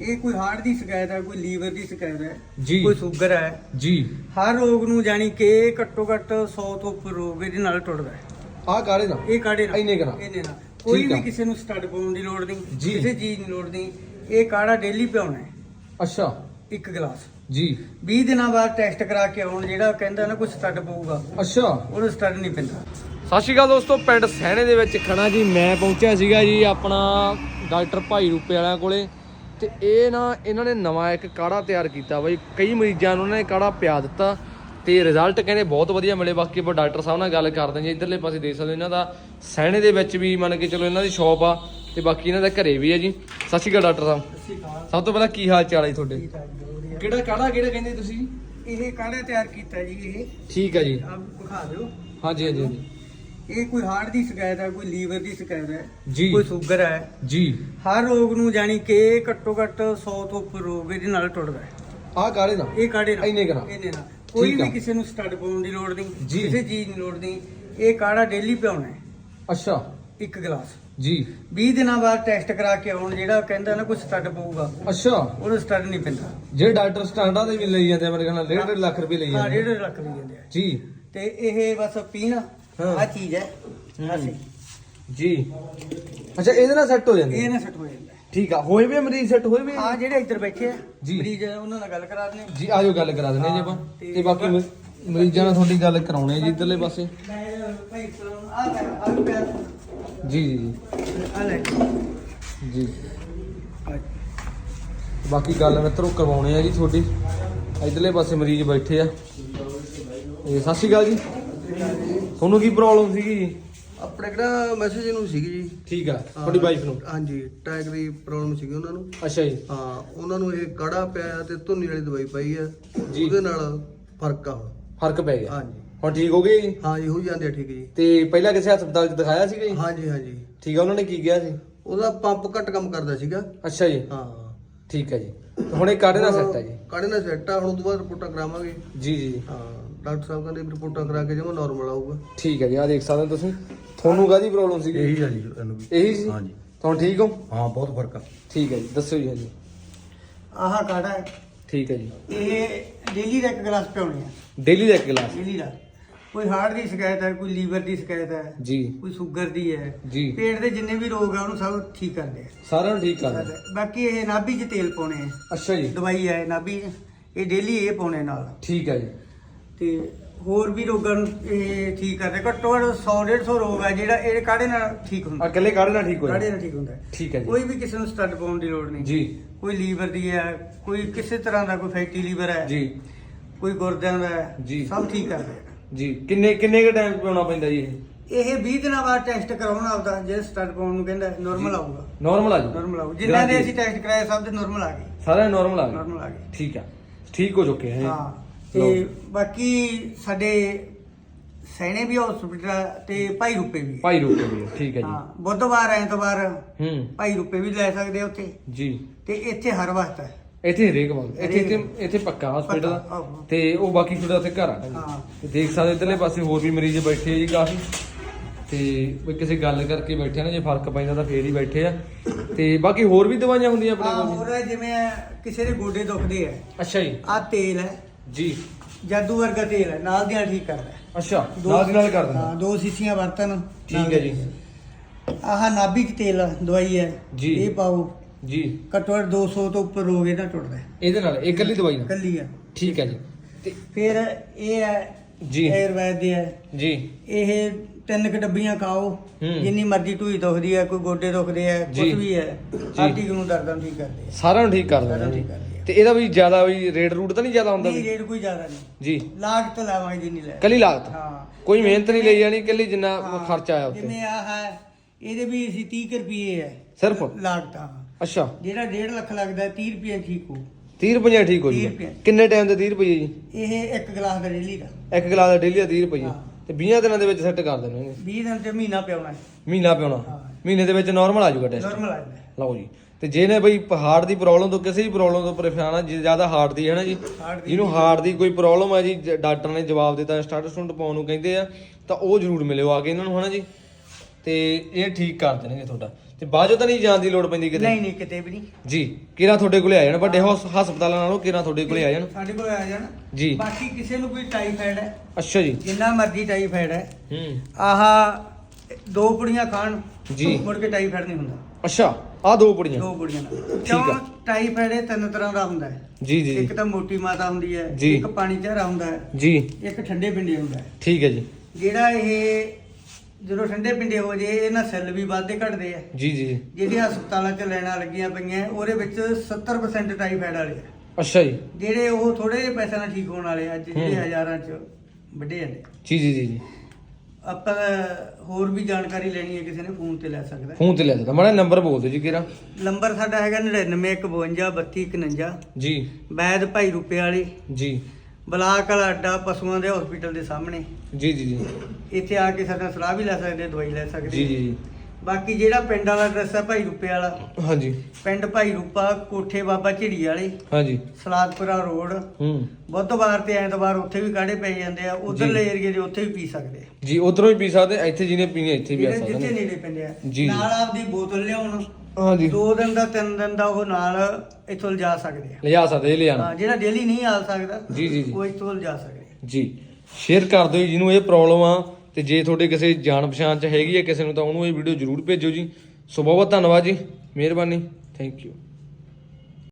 ਇਹ ਕੋਈ ਹਾਰਟ ਦੀ ਸ਼ਿਕਾਇਤ ਹੈ ਕੋਈ ਲੀਵਰ ਦੀ ਸ਼ਿਕਾਇਤ ਹੈ ਜੀ। ਕੋਈ ਸ਼ੂਗਰ ਹੈ। ਜੀ। ਹਰ ਰੋਗ ਨੂੰ ਜਾਣੀ ਕਿ ਘੱਟੋ ਘੱਟ 100 ਤੋਂ ਉੱਪਰ ਰੋਗ ਇਹਦੇ ਨਾਲ ਟੁੱਟਦਾ ਹੈ। ਆਹ ਕਾੜੇ ਨਾ ਇਹ ਕਾੜੇ ਨਾਲ? ਇੰਨੇ ਕੁ ਨਾਲ। ਇੰਨੇ ਨਾਲ। ਕੋਈ ਠੀਕ ਆ। ਵੀ ਕਿਸੇ ਨੂੰ ਸਟੱਡ ਪਾਉਣ ਦੀ ਲੋੜ ਨਹੀਂ ਜੀ। ਕਿਸੇ ਚੀਜ਼ ਦੀ ਲੋੜ ਨਹੀਂ। ਇਹ ਕਾੜਾ ਡੇਲੀ ਪਿਆਉਣਾ ਹੈ? ਅੱਛਾ। ਇੱਕ ਗਲਾਸ। ਜੀ। 20 ਦਿਨਾਂ ਬਾਅਦ ਟੈਸਟ ਕਰਾ ਕੇ ਆਉਣ ਜਿਹੜਾ ਕਹਿੰਦਾ ਨਾ ਕੋਈ ਸਟੱਡ ਪਊਗਾ। ਅੱਛਾ। ਉਹਨੂੰ ਸਟੱਡ ਨਹੀਂ ਪੈਂਦਾ। ਸਤਿ ਸ਼੍ਰੀ ਅਕਾਲ ਦੋਸਤੋ ਪਿੰਡ ਸਹਿਣੇ ਦੇ ਵਿੱਚ ਖੜਾ ਜੀ। ਮੈਂ ਪਹੁੰਚਿਆ ਸੀਗਾ ਜੀ ਆਪਣਾ ਡਾਕਟਰ ਭਾਈ ਰੂਪੇ ਵਾਲਿਆਂ ਕੋਲੇ। ਤੇ ਇਹ ਨਾ ਇਹਨਾਂ ਨੇ ਨਵਾਂ ਇੱਕ ਕਾੜਾ ਤਿਆਰ ਕੀਤਾ ਬਾਈ। ਕਈ ਮਰੀਜ਼ਾਂ ਨੂੰ ਉਹਨਾਂ ਨੇ ਕਾੜਾ ਪਿਆ ਦਿੱਤਾ ਤੇ ਰਿਜ਼ਲਟ ਕਹਿੰਦੇ ਬਹੁਤ ਵਧੀਆ ਮਿਲੇ। ਬਾਕੀ ਆਪਾਂ ਡਾਕਟਰ ਸਾਹਿਬ ਨਾਲ ਗੱਲ ਕਰਦੇ ਜੀ। ਇਧਰਲੇ ਪਾਸੇ ਦੇਖ ਸਕਦੇ ਇਹਨਾਂ ਦਾ ਸਹਿਣੇ ਦੇ ਵਿੱਚ ਵੀ ਮੰਨ ਕੇ ਚਲੋ ਇਹਨਾਂ ਦੀ ਸ਼ਾਪ ਆ ਤੇ ਬਾਕੀ ਇਹਨਾਂ ਦਾ ਘਰੇ ਵੀ ਹੈ ਜੀ। ਸਤਿ ਸ਼੍ਰੀ ਅਕਾਲ ਡਾਕਟਰ ਸਾਹਿਬ। ਸਭ ਤੋਂ ਪਹਿਲਾਂ ਕੀ ਹਾਲ ਚਾਲ ਹੈ ਜੀ ਤੁਹਾਡੇ। ਕਿਹੜਾ ਕਾੜਾ ਕਿਹੜਾ ਕਹਿੰਦੇ ਤੁਸੀਂ? ਇਹ ਕਾੜਾ ਤਿਆਰ ਕੀਤਾ ਜੀ ਇਹ। ਠੀਕ ਹੈ ਜੀ। ਆਪ ਦਿਖਾ ਦਿਓ। ਹਾਂਜੀ ਹਾਂਜੀ ਹਾਂਜੀ। ਇਹ ਕੋਈ ਹਾਰਟ ਦੀ ਸ਼ਿਕਾਇਤ ਹੈ ਕੋਈ ਲੀਵਰ ਦੀ ਸ਼ਿਕਾਇਤ ਹੈ ਜੀ। ਕੋਈ ਸ਼ੂਗਰ ਹੈ। ਜੀ। ਹਰ ਰੋਗ ਨੂੰ ਜਾਣੀ ਕਿ ਘੱਟੋ ਘੱਟ 100 ਤੋਂ ਉੱਪਰ ਰੋਗ ਇਹਦੇ ਨਾਲ ਟੁੱਟਦਾ ਹੈ। ਆਹ ਕਾੜੇ ਨਾ ਇਹ ਕਾੜੇ ਨਾਲ? ਇੰਨੇ ਕੁ ਨਾਲ। ਇੰਨੇ ਨਾਲ। ਕੋਈ ਠੀਕ ਆ। ਵੀ ਕਿਸੇ ਨੂੰ ਸਟੱਡ ਪਾਉਣ ਦੀ ਲੋੜ ਨਹੀਂ ਜੀ। ਕਿਸੇ ਚੀਜ਼ ਦੀ ਲੋੜ ਨਹੀਂ। ਇਹ ਕਾੜਾ ਡੇਲੀ ਪਿਆਉਣਾ ਹੈ? ਅੱਛਾ। ਇੱਕ ਗਲਾਸ। ਜੀ। 20 ਦਿਨਾਂ ਬਾਅਦ ਟੈਸਟ ਕਰਾ ਕੇ ਆਉਣ ਜਿਹੜਾ ਕਹਿੰਦਾ ਨਾ ਕੋਈ ਸਟੱਡ ਪਊਗਾ ਅੱਛਾ। ਉਹਨੂੰ ਸਟੱਡ ਨਹੀਂ ਪੈਂਦਾ। ਜਿਹੜੇ ਡਾਕਟਰ ਸਟੈਂਡਾਂ ਦੇ ਵੀ ਲਈ ਜਾਂਦੇ ਆ ਮੇਰੇ ਖਿਆਲ ਨਾਲ ਡੇਢ ਡੇਢ ਲੱਖ ਰੁਪਏ ਲਈ ਹਾਂ ਜਾਂਦੇ ਡੇਢ ਆ। ਰੱਖ ਲਈ ਜਾਂਦੇ ਆ। ਜੀ। ਤੇ ਇਹ ਬਸ ਪੀਣ ਹਾਂ। ਆ ਚੀਜ਼ ਹੈ। ਅਸੀਂ ਜੀ। ਅੱਛਾ ਇਹਦੇ ਨਾਲ ਸੈੱਟ ਹੋ ਜਾਂਦੇ ਇਹ। ਨਾ ਸੈੱਟ ਹੋ ਜਾਂਦਾ ਹੈ। ਠੀਕ ਆ ਹੋਏ ਵੀ ਮਰੀਜ਼ ਸੈੱਟ ਹੋਏ ਵੀ ਆ? ਜਿਹੜੇ ਇੱਧਰ ਬੈਠੇ ਆ ਜੀ। ਮਰੀਜ਼ ਉਹਨਾਂ ਨਾਲ ਗੱਲ ਕਰਾ ਦਿੰਦੇ ਜੀ ਆਜੋ ਗੱਲ ਕਰਾ ਦਿੰਦੇ ਜੀ ਆਪਾਂ। ਹਾਂ, ਤੇ- ਤੇ ਬਾਕੀ ਮ- ਮਰੀਜ਼ਾਂ ਨਾਲ ਤੁਹਾਡੀ ਗੱਲ ਕਰਾਉਣੇ ਆ ਜੀ ਇਧਰਲੇ ਪਾਸੇ। ਮੈਂ ਭਾਈ ਸਲਾਮ ਆ ਕਰ ਆ ਵੀ ਪਿਆ ਜੀ ਜੀ ਆ ਲੈ। ਜੀ। ਜੀ ਬਾਕੀ ਗੱਲ ਮਿੱਤਰੋ ਕਰਵਾਉਣੇ ਆ ਜੀ ਤੁਹਾਡੀ। ਇਧਰਲੇ ਪਾਸੇ ਮਰੀਜ਼ ਬੈਠੇ ਆ। ਇਹ ਸਤਿ ਸ਼੍ਰੀ ਅਕਾਲ ਜੀ। ਤੁਹਾਨੂੰ ਕੀ ਪ੍ਰੋਬਲਮ ਸੀਗੀ ਜੀ? ਆਪਣੇ ਕਿਹੜਾ ਮੈਸੇਜ ਨੂੰ ਸੀਗੀ ਜੀ? ਠੀਕ ਆ ਤੁਹਾਡੀ ਵਾਈਫ ਨੂੰ? ਹਾਂਜੀ ਟੈਗ ਦੀ ਪ੍ਰੋਬਲਮ ਸੀਗੀ ਉਹਨਾਂ ਨੂੰ। ਅੱਛਾ ਜੀ। ਹਾਂ ਉਹਨਾਂ ਨੂੰ ਇਹ ਕਾੜਾ ਪਿਆ ਤੇ ਧੁੰਨੀ ਵਾਲੀ ਦਵਾਈ ਪਾਈ ਆ। ਜੀ। ਉਹਦੇ ਨਾਲ ਫ਼ਰਕ ਆ ਹੁਣ। ਫ਼ਰਕ ਪੈ ਗਿਆ। ਹਾਂਜੀ। ਹੁਣ ਠੀਕ ਹੋ ਗਏ ਜੀ? ਹਾਂ ਜੀ ਹੋ ਜਾਂਦੇ ਆ ਠੀਕ ਜੀ। ਤੇ ਪਹਿਲਾਂ ਕਿਸੇ ਹਸਪਤਾਲ 'ਚ ਦਿਖਾਇਆ ਸੀਗਾ ਜੀ? ਹਾਂਜੀ ਹਾਂਜੀ। ਠੀਕ ਆ ਉਹਨਾਂ ਨੇ ਕੀ ਕਿਹਾ ਸੀ? ਉਹਦਾ ਪੰਪ ਘੱਟ ਕੰਮ ਕਰਦਾ ਸੀਗਾ। ਅੱਛਾ ਜੀ। ਹਾਂ। ਠੀਕ ਹੈ ਜੀ। ਤੇ ਹੁਣ ਇਹ ਕਾੜੇ ਦਾ ਸੈੱਟ ਹੈ ਜੀ। ਕਾੜੇ ਨਾਲ ਸੈੱਟ ਆ ਹੁਣ ਉਹ ਤੋਂ ਬਾਅਦ ਰਿਪੋਰਟਾਂ ਕਰਾਵਾਂਗੇ। ਜੀ ਜੀ। ਹਾਂ। ਡਾਕਟਰ ਸਾਹਿਬ ਕਹਿੰਦੇ ਵੀ ਰਿਪੋਰਟਾਂ ਕਰਾ ਕੇ ਜਮਾ ਨਾਰਮਲ ਆਊਗਾ। ਠੀਕ ਹੈ ਜੀ ਆ ਦੇਖ ਸਕਦੇ ਹੋ ਤੁਸੀਂ। ਤੁਹਾਨੂੰ ਕਾਦੀ ਪ੍ਰੋਬਲਮ ਸੀਗੀ? ਇਹੀ ਆ ਜੀ ਇਹਨੂੰ ਵੀ। ਇਹੀ ਸੀ? ਹਾਂਜੀ। ਤੁਹਾਨੂੰ ਠੀਕ ਹੋ? ਹਾਂ ਬਹੁਤ ਫ਼ਰਕ ਆ। ਠੀਕ ਹੈ ਜੀ ਦੱਸੋ ਜੀ ਹਾਂਜੀ। ਆਹ ਕਾੜਾ ਹੈ। ਠੀਕ ਹੈ ਜੀ। ਇਹ ਡੇਲੀ ਦਾ ਇੱਕ ਗਲਾਸ ਪਿਉਣੇ ਆ। ਡੇਲੀ ਦਾ ਇੱਕ ਗਲਾਸ ਡੇਲੀ ਦਾ। ਕੋਈ ਹਾਰਟ ਦੀ ਸ਼ਿਕਾਇਤ ਹੈ ਕੋਈ ਲੀਵਰ ਦੀ ਸ਼ਿਕਾਇਤ ਹੈ ਜੀ। ਕੋਈ ਸ਼ੂਗਰ ਦੀ ਹੈ। ਜੀ। ਪੇਟ ਦੇ ਜਿੰਨੇ ਵੀ ਰੋਗ ਆ ਉਹਨੂੰ ਸਭ ਠੀਕ ਕਰਦੇ ਸਾਰਿਆਂ ਨੂੰ ਠੀਕ ਕਰ ਆ ਦਿਓ। ਬਾਕੀ ਇਹ ਨਾਭੀ 'ਚ ਤੇਲ ਪਾਉਣੇ ਆ। ਅੱਛਾ ਜੀ। ਦਵਾਈ ਹੈ ਨਾਭੀ। 'ਚ, ਇਹ ਡੇਲੀ ਇਹ ਪਾਉਣੇ ਨਾਲ। ਠੀਕ ਹੈ ਜੀ। ਤੇ ਹੋਰ ਵੀ ਰੋਗਾਂ ਨੂੰ ਇਹ ਠੀਕ ਕਰਦੇ। ਘੱਟੋ ਘੱਟ 100 150 ਰੋਗ ਆ ਜਿਹੜਾ ਇਹ ਕਾੜੇ ਨਾਲ ਠੀਕ ਆ ਹੁੰਦਾ? ਇਕੱਲੇ ਕਾੜੇ ਨਾਲ ਠੀਕ ਹੋ ਕਾੜੇ ਨਾਲ ਠੀਕ ਹੁੰਦਾ? ਹੈ। ਠੀਕ ਹੈ ਜੀ। ਕੋਈ ਵੀ ਕਿਸੇ ਨੂੰ ਸਟੱਡ ਪਾਉਣ ਦੀ ਲੋੜ ਨਹੀਂ। ਜੀ। ਕੋਈ ਲੀਵਰ ਦੀ ਹੈ ਕੋਈ ਕਿਸੇ ਤਰ੍ਹਾਂ ਦਾ ਕੋਈ ਫੈਟੀ ਲੀਵਰ ਹੈ ਜੀ। ਕੋਈ ਗੁਰਦਿਆਂ ਦਾ ਹੈ ਜੀ। ਸਭ ਠੀਕ ਕਰਦੇ ਆ। ਜੀ। ਕਿੰਨੇ ਕਿੰਨੇ ਕੁ ਟਾਈਮ ਪਾਉਣਾ ਪੈਂਦਾ ਜੀ ਇਹ? ਇਹ 20 ਦਿਨਾਂ ਬਾਅਦ ਟੈਸਟ ਕਰਾਉਣਾ ਆਪਦਾ ਜੇ ਸਟੱਡ ਪਾਉਣ ਨੂੰ ਕਹਿੰਦਾ ਨਾਰਮਲ ਆਊਗਾ। ਨਾਰਮਲ ਆ ਜੀ। ਨਾਰਮਲ ਆਊ। ਜਿੰਨਾਂ ਦੇ ਅਸੀਂ ਟੈਸਟ ਕਰਾਏ ਸਭ ਦੇ ਨਾਰਮਲ ਆ ਗਏ। ਸਾਰਿਆਂ ਨਾਰਮਲ ਆ ਗਏ। ਨਾਰਮਲ ਆ ਗਏ। ਠੀਕ ਆ। ਠੀਕ ਹੋ ਚੁੱਕੇ ਹੈ ਹਾਂ। ਤੇ ਬਾਕੀ ਸਾਡੇ ਸੈਣੇ ਵੀ ਹਸਪੀਟਲ ਤੇ ਭਾਈ ਰੁਪਏ ਵੀ ਹੈ। ਭਾਈ ਰੁਕੇ ਵੀ ਹੈ, ਠੀਕ ਹੈ ਹਾਂ ਜੀ ਬੁੱਧਵਾਰ ਐਤਵਾਰ ਹੂੰ। ਭਾਈ ਰੁਪਏ ਵੀ ਲੈ ਸਕਦੇ ਆ ਉੱਥੇ। ਜੀ। ਤੇ ਇੱਥੇ ਹਰ ਵਕਤ ਹੈ ਇੱਥੇ ਹਰੇਕ ਵਾਰ ਇੱਥੇ ਇੱਥੇ। ਇੱਥੇ ਪੱਕਾ ਹਸਪੀਟਲ ਪੱਕਾ, ਆਹੋ। ਤੇ ਉਹ ਬਾਕੀ ਤੁਹਾਡਾ ਉੱਥੇ ਘਰ ਆ ਹਾਂ। ਤੇ ਦੇਖ ਸਕਦੇ ਇਧਰਲੇ ਪਾਸੇ ਹੋਰ ਵੀ ਮਰੀਜ਼ ਬੈਠੇ ਆ ਜੀ ਕਾਫੀ। ਤੇ ਵੀ ਕਿਸੇ ਗੱਲ ਕਰਕੇ ਬੈਠੇ ਨਾ ਜੇ ਫ਼ਰਕ ਪੈਂਦਾ ਤਾਂ ਫੇਰ ਹੀ ਬੈਠੇ ਆ। ਤੇ ਬਾਕੀ ਹੋਰ ਵੀ ਦਵਾਈਆਂ ਹੁੰਦੀਆਂ ਆਪਣੇ ਕੋਲ ਹੋਰ ਹੈ ਜਿਵੇਂ ਕਿਸੇ ਦੇ ਗੋਡੇ ਦੁਖਦੇ ਆ। ਅੱਛਾ ਜੀ। ਆ ਤੇਲ ਹੈ ਜੀ। ਜਾਦੂ ਵਰਗਾ ਤੇਲ ਹੈ ਨਾਲ ਦੀਆਂ ਠੀਕ ਕਰਦਾ ਹੈ। ਅੱਛਾ ਨਾਲ ਦੀ ਨਾਲ ਕਰ ਹਾਂ ਦੋ ਸੀਸੀਆਂ ਵਰਤਨ ਠੀਕ ਹੈ ਜੀ। ਆਹ ਨਾਭੀ ਚ ਤੇਲ ਆ, ਦਵਾਈ ਹੈ। ਜੀ। ਇਹ ਪਾਓ। ਜੀ। ਘੱਟੋ ਘੱਟ 200 ਤੋਂ ਉੱਪਰ ਰੋਗ ਇਹਦਾ ਟੁੱਟਦਾ ਹੈ। ਇਹਦੇ ਨਾਲ ਇਹ ਇਕੱਲੀ ਦਵਾਈ ਨਾਲ? ਕੱਲੀ ਆ ਠੀਕ ਹੈ ਜੀ। ਤੇ ਫਿਰ ਇਹ ਹੈ ਜੀ। ਆਯੁਰਵੈਦ ਦੀ ਹੈ। ਜੀ। ਇਹ ਤਿੰਨ ਕ ਡੱਬੀਆਂ ਖਾਓ। ਹੂੰ। ਜਿੰਨੀ ਮਰਜ਼ੀ ਢੂਈ ਦੁਖਦੀ ਹੈ ਕੋਈ ਗੋਡੇ ਦੁਖਦੇ ਆ ਜੀ। ਕੁਝ ਵੀ ਹੈ। ਹਰ ਚੀਜ਼ ਨੂੰ ਦਰਦਾਂ ਠੀਕ ਕਰਦੇ ਆ ਸਾਰਿਆਂ ਨੂੰ ਠੀਕ ਕਰ ਸਾਰਿਆਂ ਦਿੰਦਾ ਨੂੰ ਜੀ। ਠੀਕ। ਤੇ ਇਹਦਾ ਵੀ ਜ਼ਿਆਦਾ ਵੀ ਰੇਟ ਰੂਟ ਤਾਂ ਨਹੀਂ ਜ਼ਿਆਦਾ ਹੁੰਦਾ ਨਹੀਂ ਵੀ ਰੇਟ ਕੋਈ ਜ਼ਿਆਦਾ ਨਹੀਂ। ਜੀ। ਲਾਗਤ ਲਾਵਾਂਗੇ ਜਿੰਨੀ ਲੈ। ਕੱਲੀ ਲਾਗਤ ਹਾਂ। ਕੋਈ ਮਿਹਨਤ ਨਹੀਂ ਲਈ ਜਾਣੀ ਕੱਲੀ ਜਿੰਨਾ। ਖਰਚਾ ਆਇਆ ਉੱਤੇ। ਜਿਵੇਂ ਆ ਹੈ ਇਹਦੇ ਵੀ ਅਸੀਂ 30 ਕੁ ਰੁਪਏ ਹੈ। ਸਿਰਫ? ਲਾਗਤ ਅੱਛਾ। ਜਿਹੜਾ 1.5 ਲੱਖ ਲੱਗਦਾ ਹੈ, 30 ਰੁਪਏ ਠੀਕ ਹੋ। 30 ਰੁਪਏ ਠੀਕ ਹੋ 30 ਜੀ ਰੁਪਏ। ਕਿੰਨੇ ਟਾਈਮ ਦੇ 30 ਰੁਪਏ ਜੀ? ਇਹ ਇੱਕ ਗਲਾਸ ਦਾ ਡੇਲੀ ਦਾ। ਇੱਕ ਗਲਾਸ ਦਾ ਡੇਲੀ ਦਾ 30 ਰੁਪਏ ਹਾਂ। ਤੇ 20 ਦਿਨਾਂ ਦੇ ਵਿੱਚ ਸੈੱਟ ਕਰ ਦੇਣੇ ਨੇ 20 ਦਿਨ ਤੇ ਮਹੀਨਾ ਪਿਆਉਣਾ ਹੈ। ਮਹੀਨਾ ਪਿਉਣਾ ਹਾਂ। ਮਹੀਨੇ ਦੇ ਵਿੱਚ ਨਾਰਮਲ ਆ ਜਾਊਗਾ ਟੈਸਟ ਨਾਰਮਲ ਆ ਜਾਂਦਾ ਹੈ। ਲਓ ਜੀ। ਤੇ ਜਿਹਨੇ ਬਈ ਹਾਰਟ ਦੀ ਪ੍ਰੋਬਲਮ ਤੋਂ ਕਿਸੇ ਵੀ ਪ੍ਰੋਬਲਮ ਤੋਂ ਪਰੇਸ਼ਾਨ ਆ ਜੇ ਜ਼ਿਆਦਾ ਹਾਰਟ ਦੀ ਹੈ ਨਾ ਜੀ ਜਿਹਨੂੰ ਹਾਰਟ ਦੀ ਕੋਈ ਪ੍ਰੋਬਲਮ ਹੈ ਜੀ ਡਾਕਟਰ ਨੇ ਜਵਾਬ ਦਿੱਤਾ ਸਟਾਰਟ ਸਟੁੰਟ ਪਾਉਣ ਨੂੰ ਕਹਿੰਦੇ ਆ ਤਾਂ ਉਹ ਜ਼ਰੂਰ ਮਿਲਿਓ ਆ ਕੇ ਇਹਨਾਂ ਨੂੰ ਹਨਾ ਜੀ? ਤੇ ਇਹ ਠੀਕ ਕਰ ਦੇਣਗੇ ਤੁਹਾਡਾ। ਤੇ ਬਾਅਦ ਤਾਂ ਨਹੀਂ ਜਾਣ ਦੀ ਲੋੜ ਪੈਂਦੀ ਕਿਤੇ? ਨਹੀਂ ਨਹੀਂ ਕਿਤੇ ਵੀ ਨਹੀਂ। ਜੀ ਕਿਹੜਾ ਤੁਹਾਡੇ ਕੋਲੇ ਆ ਜਾਣ? ਵੱਡੇ ਹੌਸ- ਹਸਪਤਾਲਾਂ ਨਾਲੋਂ ਕਿਹੜਾ ਤੁਹਾਡੇ ਕੋਲੇ ਆ ਜਾਣ? ਸਾਡੇ ਕੋਲ ਆ ਜਾਣ। ਜੀ। ਬਾਕੀ ਕਿਸੇ ਨੂੰ ਕੋਈ ਟਾਈਫਾਇਡ ਹੈ ਅੱਛਾ ਜੀ। ਜਿੰਨਾ ਮਰਜ਼ੀ ਟਾਈਫਾਇਡ ਹੈ ਹੂੰ। ਆਹ ਦੋ ਪੁੜੀਆਂ ਖਾਣ ਜੀ। ਮੁੜ ਕੇ ਟਾਈਫਾਇਡ ਨਹੀਂ ਹੁੰਦਾ। ਅੱਛਾ ਆ ਦੋ ਪੁੜੀਆਂ ਦੋ ਨਾਲ ਠੀਕ ਆ। ਕਿਉਂ? ਟਾਈਫਾਇਡ ਇਹ ਤਿੰਨ ਤਰ੍ਹਾਂ ਦਾ ਹੁੰਦਾ ਹੈ। ਜੀ ਜੀ ਇੱਕ ਜੀ ਤਾਂ ਮੋਟੀ ਮਾਤਾ ਹੁੰਦੀ ਹੈ ਜੀ। ਇੱਕ ਪਾਣੀ ਝਾਰਾ ਹੁੰਦਾ ਹੈ ਜੀ। ਇੱਕ ਠੰਡੇ ਪਿੰਡੇ ਹੁੰਦਾ ਹੈ। ਠੀਕ ਹੈ ਜੀ। ਜਿਹੜਾ ਇਹ ਜਦੋਂ ਠੰਡੇ ਪਿੰਡੇ ਹੋ ਜੇ ਇਹਨਾਂ ਸੈੱਲ ਵੀ ਵੱਧਦੇ ਘਟਦੇ ਆ। ਜੀ ਜੀ। ਜੀ ਜਿਹੜੇ ਹਸਪਤਾਲਾਂ 'ਚ ਲੈਣਾ ਲੱਗੀਆਂ ਪਈਆਂ ਉਹਦੇ ਵਿੱਚ 70% ਟਾਈਫਾਇਡ ਵਾਲੇ ਆ। ਅੱਛਾ ਜੀ। ਜਿਹੜੇ ਉਹ ਥੋੜੇ ਜਿਹੇ ਪੈਸਿਆਂ ਨਾਲ ਠੀਕ ਹੋਣ ਵਾਲੇ ਆ ਜਿਹੜੇ। ਹਜ਼ਾਰਾਂ 'ਚ ਵੱਡੇ ਜੀ ਜੀ ਜੀ ਜੀ। ਆਪਾਂ ਹੋਰ ਵੀ ਜਾਣਕਾਰੀ ਲੈਣੀ ਹੈ ਕਿਸੇ ਨੇ ਫੋਨ ਤੇ ਲੈ ਸਕਦਾ। ਫੋਨ ਤੇ ਲੈ ਦਿੱਤਾ ਮਾੜਾ ਨੰਬਰ ਬੋਲ ਦਿਓ ਜੀ ਕਿਹੜਾ? ਨੰਬਰ ਸਾਡਾ ਹੈਗਾ 9951523151 ਜੀ। ਵੈਦ ਭਾਈ ਰੁਪਏ ਵਾਲੀ ਜੀ। ਬਲਾਕ ਵਾਲਾ ਅੱਡਾ ਪਸ਼ੂਆਂ ਦੇ ਹਸਪੀਟਲ ਦੇ ਸਾਹਮਣੇ। ਜੀ ਜੀ ਜੀ। ਇੱਥੇ ਆ ਕੇ ਸਾਡੇ ਸਲਾਹ ਵੀ ਲੈ ਸਕਦੇ ਦਵਾਈ ਲੈ ਸਕਦੇ। ਜੀ ਜੀ ਜੀ। ਬਾਕੀ ਜਿਹੜਾ ਪਿੰਡ ਵਾਲਾ ਐਡਰੈਸ ਹੈ ਭਾਈ ਰੁਪਏ ਵਾਲਾ। ਹਾਂਜੀ। ਪਿੰਡ ਭਾਈ ਰੂਪਾ ਕੋਠੇ ਬਾਬਾ ਝਿੜੀ ਵਾਲੇ। ਹਾਂਜੀ। ਸਲਾਦਪੁਰਾ ਰੋਡ। ਹੂੰ। ਬੁੱਧਵਾਰ ਤੇ ਐਤਵਾਰ ਉੱਥੇ ਵੀ ਕਾੜੇ ਪੈ ਜਾਂਦੇ ਆ ਉਧਰਲੇ ਏਰੀਏ ਦੇ ਉੱਥੇ ਵੀ ਪੀ ਸਕਦੇ ਆ। ਜੀ ਉਧਰੋਂ ਹੀ ਪੀ ਸਕਦੇ ਇੱਥੇ ਜਿਹਨੇ ਪੀਣੀ ਇੱਥੇ ਵੀ ਆ ਸਕਦੇ ਜਿੱਥੇ ਨੇੜੇ ਪੈਂਦੇ ਆ। ਜੀ। ਨਾਲ ਆਪਦੀ ਬੋਤਲ ਲਿਆਉਣ। ਹਾਂਜੀ। ਦੋ ਦਿਨ ਦਾ ਤਿੰਨ ਦਿਨ ਦਾ ਉਹ ਨਾਲ ਇੱਥੋਂ ਲਿਜਾ ਸਕਦੇ ਆ। ਲਿਜਾ ਸਕਦੇ ਇਹ ਲਿਜਾਣਾ। ਹਾਂ ਜਿਹੜਾ ਡੇਲੀ ਨਹੀਂ ਆ ਸਕਦਾ ਜੀ, ਜੀ, ਜੀ। ਉਹ ਇੱਥੋਂ ਲਿਜਾ ਸਕਦੇ ਆ। ਜੀ। ਸ਼ੇਅਰ ਕਰ ਦਿਓ ਜੀ ਜਿਹਨੂੰ ਇਹ ਪ੍ਰੋਬਲਮ ਆ ਤੇ ਜੇ ਤੁਹਾਡੇ ਕਿਸੇ ਜਾਣ ਪਛਾਣ ਚ ਹੈਗੀ ਹੈ ਕਿਸੇ ਨੂੰ ਤਾਂ ਉਹਨੂੰ ਇਹ ਵੀਡੀਓ ਜ਼ਰੂਰ ਭੇਜੋ ਜੀ। ਸੋ ਬਹੁਤ ਬਹੁਤ ਧੰਨਵਾਦ ਜੀ। ਮਿਹਰਬਾਨੀ। Thank you